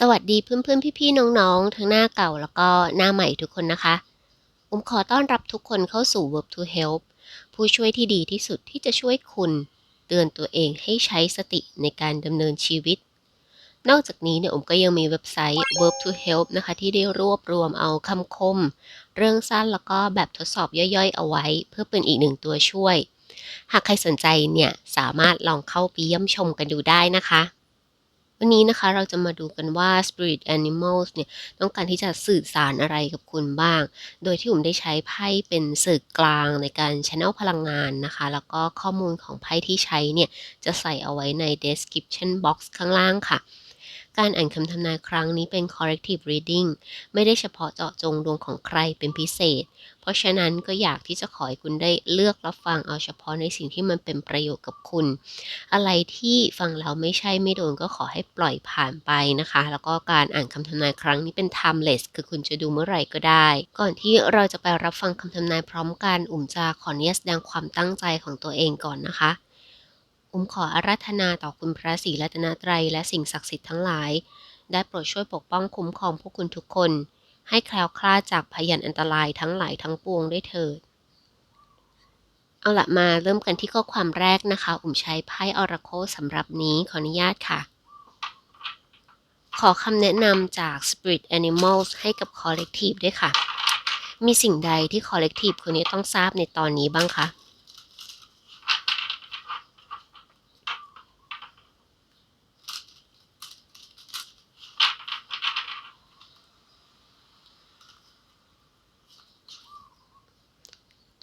สวัสดีเพื่อนๆพี่ๆน้องๆ ทั้งหน้าเก่าแล้วก็หน้าใหม่ทุกคนนะคะผมขอต้อนรับทุกคนเข้าสู่ Verb to Help ผู้ช่วยที่ดีที่สุดที่จะช่วยคุณ เตือนตัวเองให้ใช้สติในการดำเนินชีวิต นอกจากนี้เนี่ยผมก็ยังมีเว็บไซต์ Verb to Help นะคะ ที่ได้รวบรวมเอาคำคม เรื่องสั้นแล้วก็แบบทดสอบย่อยๆ เอาไว้ เพื่อเป็นอีกหนึ่งตัวช่วย หากใครสนใจเนี่ยสามารถลองเข้าไปเยี่ยมชมกันดูได้นะคะ วันนี้นะคะเราจะมาดูกันว่า Spirit Animals เนี่ยต้องการที่จะสื่อสารอะไรกับคุณบ้าง โดยที่ผมได้ใช้ไพ่เป็นสื่อกลางในการ channel พลังงานนะคะ แล้วก็ข้อมูลของไพ่ที่ใช้เนี่ยจะใส่เอาไว้ใน description box ข้างล่างค่ะ การอ่านคำทำนายครั้งนี้เป็น corrective reading ไม่ได้เฉพาะเจาะจงดวงของใครเป็นพิเศษ เพราะฉะนั้นก็อยากที่จะขอให้คุณได้เลือกรับฟังเอาเฉพาะในสิ่งที่มันเป็นประโยชน์กับคุณ อะไรที่ฟังแล้วไม่ใช่ไม่โดนก็ขอให้ปล่อยผ่านไปนะคะ แล้วก็การอ่านคำทำนายครั้งนี้เป็น timeless คือคุณจะดูเมื่อไหร่ก็ได้ ก่อนที่เราจะไปรับฟังคำทำนายพร้อมกันอุ่มจะขออนุญาตแสดงความตั้งใจของตัวเองก่อนนะคะ อุ่มขออาราธนาต่อคุณพระศรีรัตนตรัยและสิ่งศักดิ์สิทธิ์ทั้งหลาย ได้โปรดช่วยปกป้องคุ้มครองพวกคุณทุกคน ให้แคล้วคลาดจากพยันอันตรายทั้งหลายทั้งปวงด้วยเถิด เอาละมาเริ่มกันที่ข้อความแรกนะคะ อุ่มใช้ไพ่ออราโคสำหรับนี้ขออนุญาตค่ะ ขอคำแนะนำจาก Spirit Animals ให้กับ Collective ด้วยค่ะ มีสิ่งใดที่ Collective คนนี้ต้องทราบในตอนนี้บ้างคะ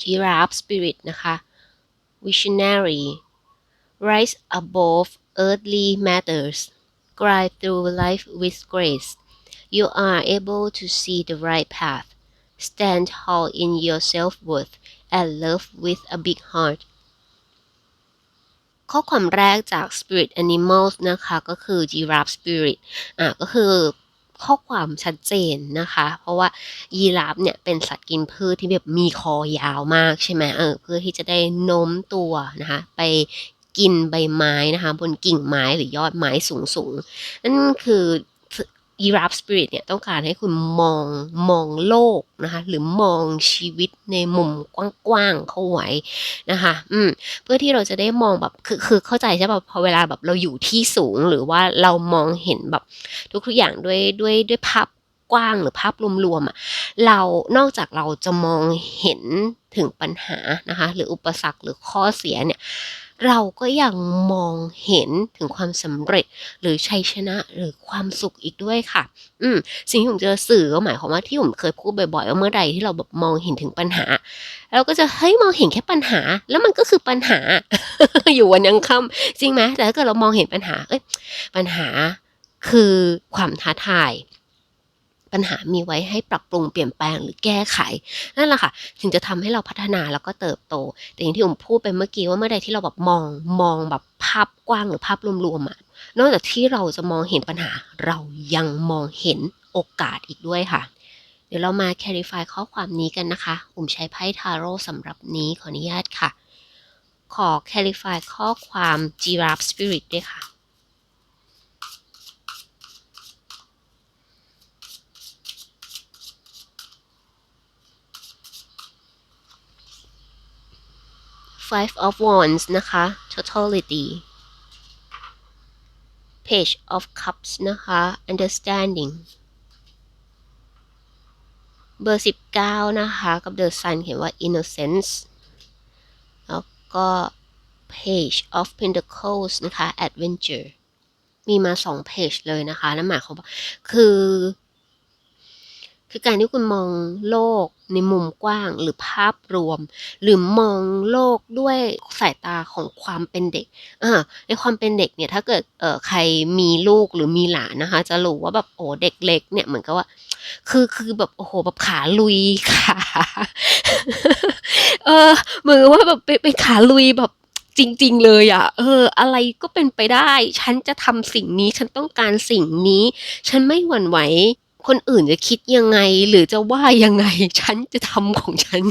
Giraffe Spirit นะคะ Visionary Rise above earthly matters Glide through life with grace You are able to see the right path Stand tall in your self-worth and love with a big heart ข้อความแรกจาก Spirit Animals นะคะ ก็คือ Giraffe Spirit อ่ะก็คือ ข้อความชัดเจนนะคะ เพราะว่ายีราฟเนี่ยเป็นสัตว์กินพืชที่แบบมีคอยาวมากใช่ไหมเออเพื่อที่จะได้โน้มตัวนะคะ ไปกินใบไม้นะคะ บนกิ่งไม้หรือยอดไม้สูงๆนั่นคือ ยีราฟสปิริตเนี่ยต้องการให้คุณมองมองโลกนะคะ หรือมองชีวิตในมุมกว้างๆเข้าไว้นะคะ อืมเพื่อที่เราจะได้มองแบบคือคือเข้าใจใช่ป่ะพอเวลาแบบเราอยู่ที่สูงหรือว่าเรามองเห็นแบบทุกๆอย่างด้วยด้วยด้วยภาพกว้างหรือภาพรวมๆอะเรานอกจากเราจะมองเห็นถึงปัญหานะคะ หรืออุปสรรคหรือข้อเสียเนี่ย เราก็ยังมองเห็นถึงความสำเร็จหรือชัยชนะหรือความสุขอีกด้วยค่ะ อืมสิ่งที่ผมเจะสื่อก็หมายความว่าที่ผมเคยพูดบ่อยๆว่าเมื่อใดที่เราแบบมองเห็นถึงปัญหาเราก็จะเฮ้ยมองเห็นแค่ปัญหา แล้วมันก็คือปัญหา อยู่วันยังค่ำจริงไหมแต่ถ้าเกิดเรามองเห็นปัญหาเอ้ยปัญหาคือความท้าทาย ปัญหามีไว้ให้ปรับปรุงเปลี่ยนแปลงหรือแก้ไข นั่นแหละค่ะ ถึงจะทำให้เราพัฒนาแล้วก็เติบโต แต่อย่างที่ผมพูดไปเมื่อกี้ว่าเมื่อใดที่เราแบบมองมองแบบภาพกว้างหรือภาพรวมๆอะนอกจากที่เราจะมองเห็นปัญหา เรายังมองเห็นโอกาสอีกด้วยค่ะ เดี๋ยวเรามา clarify ข้อความนี้กันนะคะ อุ่มใช้ไพ่ทาโร่สำหรับนี้ขออนุญาตค่ะ ขอ clarify ข้อความ giraffe spirit ด้วยค่ะ five of wands นะคะ totality page of cups นะคะ understanding เบอร์ 19 นะคะ กับ the sun เขียนว่า innocence แล้วก็ page of pentacles นะคะ adventure มีมาสองเพจเลยนะคะ นั่นหมายความว่าคือ คือการที่คุณมองโลกในมุมกว้างหรือภาพรวม หรือมองโลกด้วยสายตาของความเป็นเด็กอ่าในความเป็นเด็กเนี่ยถ้าเกิดเอ่อใครมีลูกหรือมีหลานนะคะ จะรู้ว่าแบบโอ้เด็กเล็กเนี่ยเหมือนกับว่า คือคือแบบโอ้โหแบบขาลุยขาเออเหมือนว่าแบบเป็นเป็นขาลุยแบบจริง ๆ เลยอะ่ะ เออ อะไรก็เป็นไปได้ ฉันจะทำสิ่งนี้ ฉันต้องการสิ่งนี้ ฉันไม่หวั่นไหว คนอื่นจะคิดยังไง หรือจะว่ายังไง ฉันจะทำของฉัน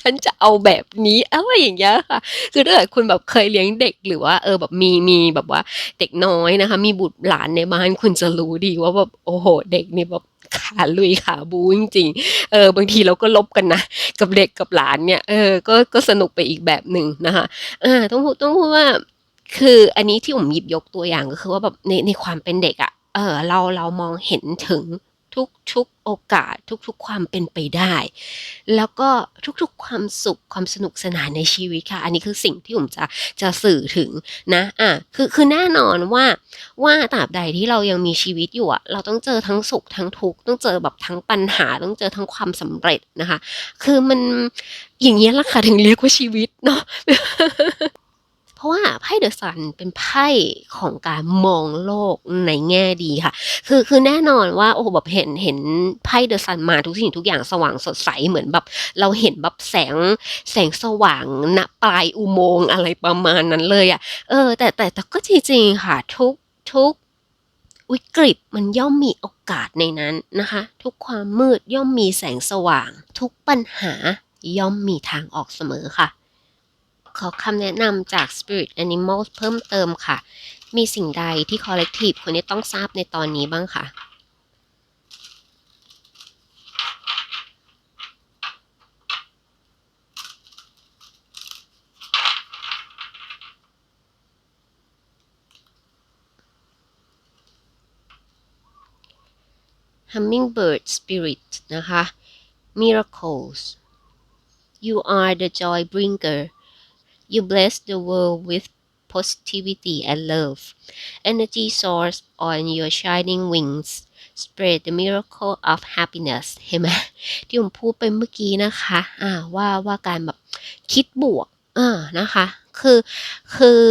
ฉันจะเอาแบบนี้อะไรอย่างเงี้ยค่ะ คือถ้าเกิดคุณแบบเคยเลี้ยงเด็กหรือว่าเออแบบมีมีแบบว่าเด็กน้อยนะคะ มีบุตรหลานในบ้านคุณจะรู้ดีว่าแบบโอ้โห เด็กนี่แบบขาลุยขาบูจริงๆ เออบางทีเราก็ลบกันนะ กับเด็กกับหลานเนี่ยเออก็ก็สนุกไปอีกแบบหนึ่งนะคะอ่าต้องพูดต้องพูดว่า คืออันนี้ที่ผมหยิบยกตัวอย่างก็คือว่าแบบในในความเป็นเด็กอะ่ะเออเราเรามองเห็นถึง ทุกทุกโอกาสทุกๆความเป็นไปได้ แล้วก็ทุกๆความสุขความสนุกสนานในชีวิตค่ะ อันนี้คือสิ่งที่ผมจะจะสื่อถึงนะอะคือคือแน่นอนว่าว่าตราบใดที่เรายังมีชีวิตอยู่อะเราต้องเจอทั้งสุขทั้งทุกข์ต้องเจอแบบทั้งปัญหา ต้องเจอทั้งความสำเร็จนะคะ คือมันอย่างนี้ยละค่ะถึงเรียกว่าชีวิตเนาะ เพราะว่าไพ่เดอะซันเป็นไพ่ของการมองโลกในแง่ดีค่ะ คือคือแน่นอนว่าโอ้โหแบบเห็นเห็นไพ่เดอะซันมาทุกสิ่งทุกอย่างสว่างสดใสเหมือนแบบ เราเห็นแบบแสงแสงสว่างณปลายอุโมงค์อะไรประมาณนั้นเลยอะ่ะเออ แต่แต่แต่ก็จริงๆค่ะทุกทุกวิกฤตมันย่อมมีโอกาสในนั้นนะคะ ทุกความมืดย่อมมีแสงสว่าง ทุกปัญหาย่อมมีทางออกเสมอค่ะ ขอคำแนะนำจาก Spirit Animals เพิ่มเติมค่ะ มีสิ่งใดที่ Collective ควรจะต้องทราบในตอนนี้บ้างคะ Hummingbird Spirit นะคะ Miracles You are the joy bringer You bless the world with positivity and love Energy source on your shining wings Spread the miracle of happiness เห็นไหมที่ผมพูดไปเมื่อกี้นะคะอ่าว่าว่าการแบบคิดบวกอ่านะคะ คือคือ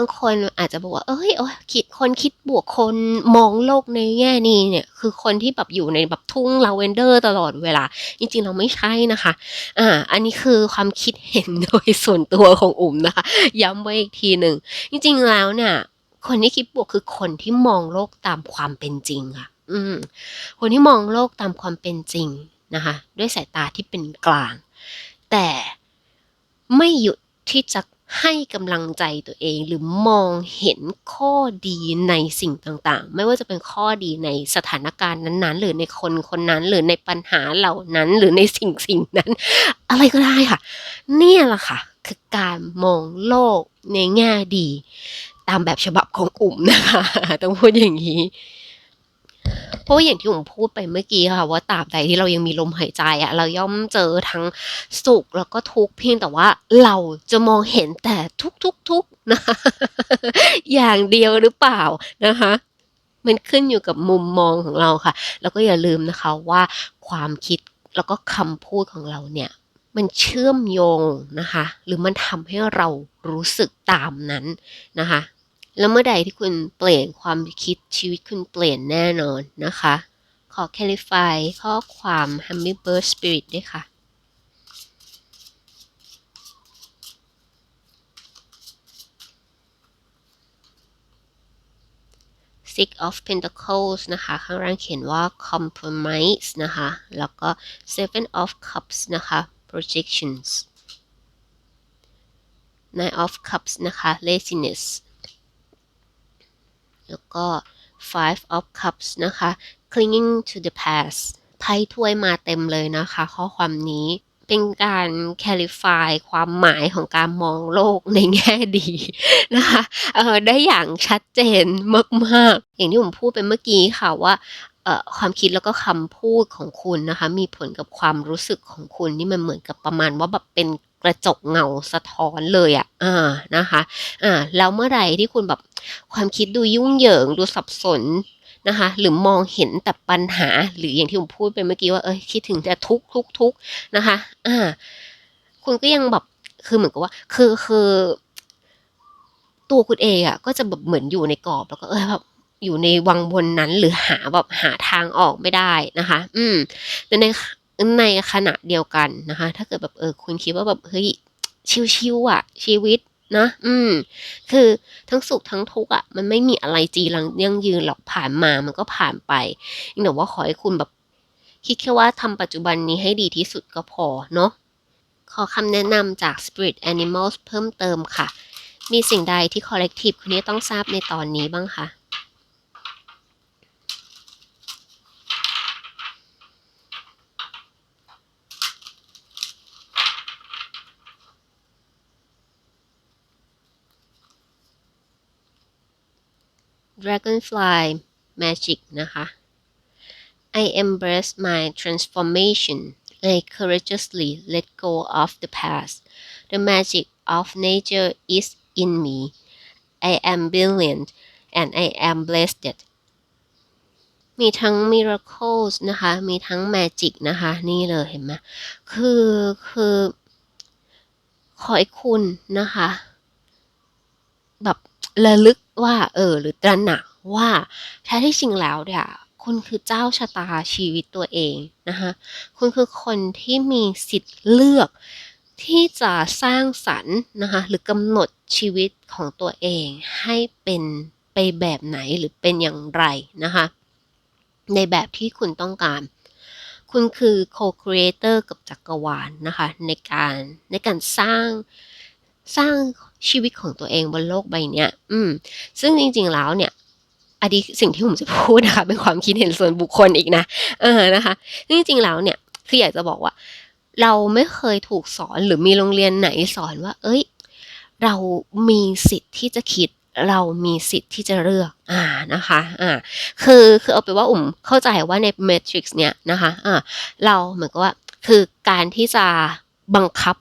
บางคนอาจจะบอกว่า เอ้ยโอ้ยคิดคนคิดบวกคนมองโลกในแง่นี้เนี่ย คือคนที่แบบอยู่ในแบบทุ่งลาเวนเดอร์ตลอดเวลา จริงๆเราไม่ใช่นะคะ อ่า อันนี้คือความคิดเห็นโดยส่วนตัวของอุ่มนะคะ ย้ำไว้อีกทีหนึ่ง จริงๆแล้วเนี่ย คนที่คิดบวกคือคนที่มองโลกตามความเป็นจริงค่ะ อืม คนที่มองโลกตามความเป็นจริงนะคะ ด้วยสายตาที่เป็นกลาง แต่ไม่หยุดที่จะ ให้กำลังใจตัวเองหรือมองเห็นข้อดีในสิ่งต่างๆ ไม่ว่าจะเป็นข้อดีในสถานการณ์นั้นๆ หรือในคนคนนั้น หรือในปัญหาเหล่านั้น หรือในสิ่งสิ่งนั้น อะไรก็ได้ค่ะ เนี่ยแหละค่ะ คือการมองโลกในแง่ดี ตามแบบฉบับของอุ่มนะคะ ต้องพูดอย่างนี้ เพราะว่าอย่างที่ผมพูดไปเมื่อกี้ค่ะ ว่าตราบใดที่เรายังมีลมหายใจอะเราย่อมเจอทั้งสุขแล้วก็ทุกข์เพียงแต่ว่าเราจะมองเห็นแต่ทุกทุกทุกนะคะอย่างเดียวหรือเปล่านะคะมันขึ้นอยู่กับมุมมองของเราค่ะ แล้วก็อย่าลืมนะคะว่าความคิดแล้วก็คำพูดของเราเนี่ยมันเชื่อมโยงนะคะ หรือมันทำให้เรารู้สึกตามนั้นนะคะ แล้วเมื่อใดที่คุณเปลี่ยนความคิดชีวิตคุณเปลี่ยนแน่นอนนะคะ ขอ clarify ข้อความ Hummingbird Spirit ด้วยค่ะ Six of Pentacles นะคะ ข้างล่างเขียนว่า compromise นะคะ แล้วก็ Seven of Cups นะคะ projections Nine of Cups นะคะ laziness แล้วก็ five of cups นะคะ clinging to the past ไพ่ถ้วยมาเต็มเลยนะคะ ข้อความนี้เป็นการ clarify ความหมายของการมองโลกในแง่ดีนะคะเออได้อย่างชัดเจนมากๆ อย่างที่ผมพูดไปเมื่อกี้ค่ะว่าความคิดแล้วก็คำพูดของคุณนะคะ มีผลกับความรู้สึกของคุณนี่มันเหมือนกับประมาณว่าแบบเป็น กระจกเงาสะท้อนเลยอะอ่า นะคะ อ่า แล้วเมื่อไหร่ที่คุณแบบความคิดดูยุ่งเหยิงดูสับสนนะคะ หรือมองเห็นแต่ปัญหา หรืออย่างที่ผมพูดไปเมื่อกี้ว่า เออคิดถึงแต่ทุกทุกทุกนะคะ อ่า คุณก็ยังแบบ คือเหมือนกับว่า คือคือ ตัวคุณเองอะก็จะแบบเหมือนอยู่ในกรอบ แล้วก็ เออแบบอยู่ในวังวนนั้นหรือหาแบบหาทางออกไม่ได้นะคะ อืมแต่ใน ในขณะเดียวกันนะคะ ถ้าเกิดแบบเออคุณคิดว่าแบบเฮ้ยชิวๆอะ ชีวิตนะ อืม คือทั้งสุขทั้งทุกข์อะ มันไม่มีอะไรจีรังยั่งยืนหรอกผ่านมามันก็ผ่านไปแต่ว่าขอให้คุณแบบ คิดแค่ว่าทำปัจจุบันนี้ให้ดีที่สุดก็พอเนาะขอคำแนะนำจาก Spirit Animals เพิ่มเติมค่ะ มีสิ่งใดที่ Collective คุณนี้ต้องทราบในตอนนี้บ้างคะ Dragonfly Magic นะคะ I embrace my transformation I courageously let go of the past the magic of nature is in me I am brilliant and I am blessed มีทั้ง miracles นะคะ มีทั้ง magic นะคะ นี่เลยเห็นไหมคือ คือ ขอให้คุณนะคะ แบบระลึก ว่า เออ หรือตระหนักว่าแท้ที่จริงแล้วเนี่ยคุณคือเจ้าชะตาชีวิตตัวเองนะคะคุณคือคนที่มีสิทธิ์เลือกที่จะสร้างสรรค์นะคะหรือกำหนดชีวิตของตัวเองให้เป็นไปแบบไหนหรือเป็นอย่างไรนะคะในแบบที่คุณต้องการ คุณคือ co-creator กับจักรวาลนะคะในการในการสร้างสร้าง ชีวิตของตัวเองบนโลกใบเนี้ย อืม ซึ่งจริง ๆ แล้วเนี่ยอันนี้สิ่งที่ผมจะพูดนะคะ เป็นความคิดเห็นส่วนบุคคลอีกนะ เออนะคะจริง ๆ แล้วเนี่ยคืออยากจะบอกว่า เราไม่เคยถูกสอนหรือมีโรงเรียนไหนสอนว่า เอ้ย เรามีสิทธิ์ที่จะคิดเรามีสิทธิ์ที่จะเลือก อ่า นะคะ อ่า คือ คือเอาไปว่าอุ่มเข้าใจว่าใน Matrix เนี่ยนะคะ อ่า เราเหมือนกับว่า คือการที่จะบังคับ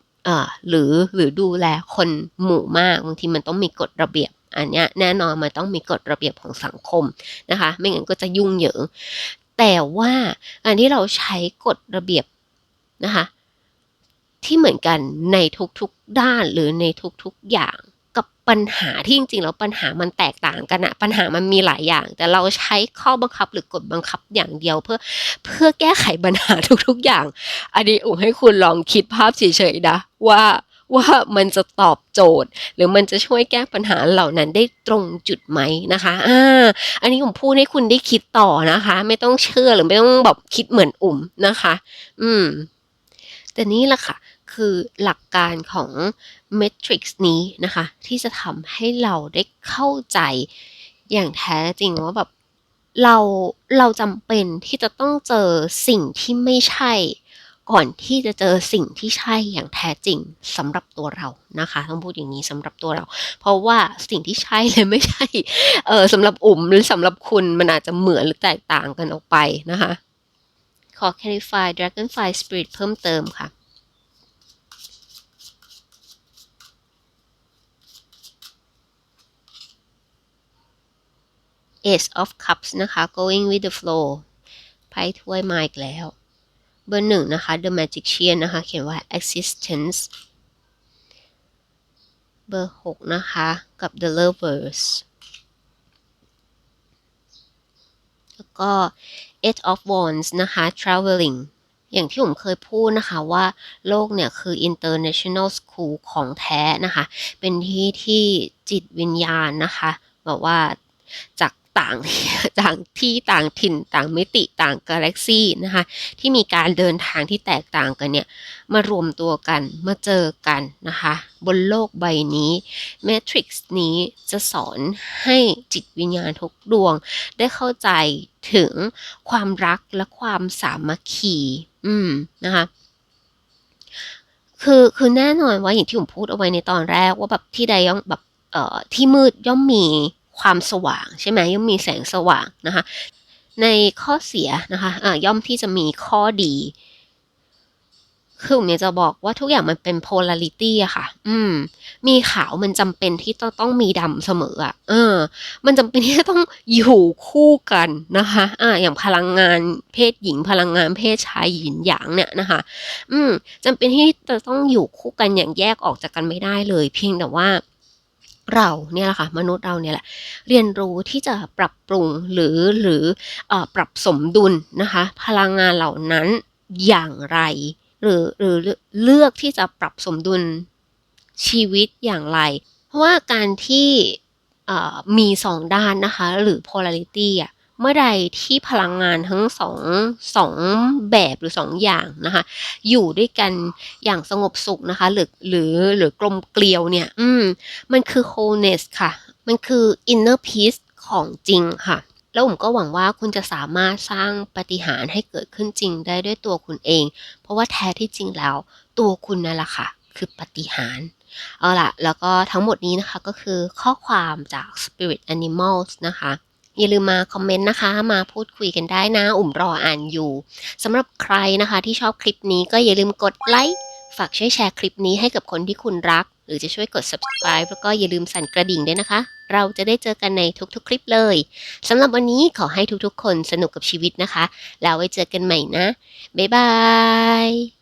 หรือหรือดูแลคนหมู่มากบางทีมันต้องมีกฎระเบียบอันนี้แน่นอนมันต้องมีกฎระเบียบของสังคมนะคะ ไม่งั้นก็จะยุ่งเหยิง แต่ว่าการที่เราใช้กฎระเบียบนะคะที่เหมือนกันในทุกๆด้านหรือในทุกๆอย่าง ปัญหาที่จริงๆแล้วปัญหามันแตกต่างกันอะปัญหามันมีหลายอย่าง แต่เราใช้ข้อบังคับหรือกฎบังคับอย่างเดียวเพื่อเพื่อแก้ไขปัญหาทุกๆอย่าง อันนี้อุ่มให้คุณลองคิดภาพเฉยๆนะว่าว่ามันจะตอบโจทย์ หรือมันจะช่วยแก้ปัญหาเหล่านั้นได้ตรงจุดไหมนะคะอ่าอันนี้ผมพูดให้คุณได้คิดต่อนะคะ ไม่ต้องเชื่อหรือไม่ต้องแบบคิดเหมือนอุ่มนะคะ อืมแต่นี่แหละค่ะ คือหลักการของ Matrix นี้นะคะ ที่จะทำให้เราได้เข้าใจอย่างแท้จริงว่าแบบเราเราจำเป็นที่จะต้องเจอสิ่งที่ไม่ใช่ ก่อนที่จะเจอสิ่งที่ใช่อย่างแท้จริงสำหรับตัวเรานะคะต้องพูดอย่างนี้สำหรับตัวเรา เพราะว่าสิ่งที่ใช่เลยไม่ใช่เออสำหรับอุ่มหรือสำหรับคุณมันอาจจะเหมือนหรือแตกต่างกันออกไปนะคะขอ clarify dragonfly spirit เพิ่มเติมค่ะ Ace of Cups นะคะ Going with the flow ไพ่ถ้วยมาอีกแล้ว เบอร์หนึ่งนะคะ The Magician นะคะ เขียนว่า Existence เบอร์หกนะคะ กับ The Lovers แล้วก็ Eight of Wands นะคะ Traveling อย่างที่ผมเคยพูดนะคะว่าโลกเนี่ยคือ international school ของแท้นะคะ เป็นที่ที่จิตวิญญาณนะคะ แบบว่าจาก ต่างต่างที่ต่างถิ่นต่างมิติต่างกาแล็กซี่นะคะที่มีการเดินทางที่แตกต่างกันเนี่ยมารวมตัวกันมาเจอกันนะคะบนโลกใบนี้ Matrix นี้จะสอนให้จิตวิญญาณทุกดวง ได้เข้าใจถึงความรักและความสามัคคี อืมนะคะคือคือแน่นอนว่าอย่างที่ผมพูดเอาไว้ในตอนแรกว่าแบบที่ใดย่อมแบบเอ่อที่มืดย่อมมี ความสว่างใช่ไหมย่อมมีแสงสว่างนะคะ ในข้อเสียนะคะอ่าย่อมที่จะมีข้อดีคือผมเนี่ยจะบอกว่าทุกอย่างมันเป็น polarity อะค่ะ อืม มีขาวมันจำเป็นที่ต้องต้องมีดำเสมออะเออ มันจำเป็นที่จะต้องอยู่คู่กันนะคะ อ่า อย่างพลังงานเพศหญิง พลังงานเพศชายหยินหยางเนี่ยนะคะ อืมจำเป็นที่จะต้องอยู่คู่กันอย่างแยกออกจากกันไม่ได้เลย เพียงแต่ว่า เราเนี่ยแหละค่ะมนุษย์เราเนี่ยแหละเรียนรู้ที่จะปรับปรุงหรือหรืออปรับสมดุลนะคะพลังงานเหล่านั้นอย่างไร หรือหรือเลือกที่จะปรับสมดุลชีวิตอย่างไร เพราะว่าการที่มีสองด้านนะคะหรือ polarity อะ เมื่อใดที่พลังงานทั้งสองสองแบบหรือสองอย่างนะคะ อยู่ด้วยกันอย่างสงบสุขนะคะ หรือหรือหรือกลมเกลียวเนี่ย อืม มันคือ wholeness ค่ะ มันคือ inner peace ของจริงค่ะแล้วผมก็หวังว่าคุณจะสามารถสร้างปฏิหารให้เกิดขึ้นจริงได้ด้วยตัวคุณเอง เพราะว่าแท้ที่จริงแล้ว ตัวคุณนั่นแหละค่ะ คือปฏิหารเอาล่ะแล้วก็ทั้งหมดนี้นะคะก็คือข้อความจาก Spirit Animals นะคะ อย่าลืมมาคอมเมนต์นะคะ มาพูดคุยกันได้นะ อุ่มรออ่านอยู่สำหรับใครนะคะที่ชอบคลิปนี้ก็อย่าลืมกดไลค์ฝากช่วยแชร์คลิปนี้ให้กับคนที่คุณรัก หรือจะช่วยกด subscribe แล้วก็อย่าลืมสั่นกระดิ่งด้วยนะคะ เราจะได้เจอกันในทุกๆ คลิปเลยสำหรับวันนี้ขอให้ทุกๆ คนสนุกกับชีวิตนะคะ แล้วไว้เจอกันใหม่นะ บ๊ายบาย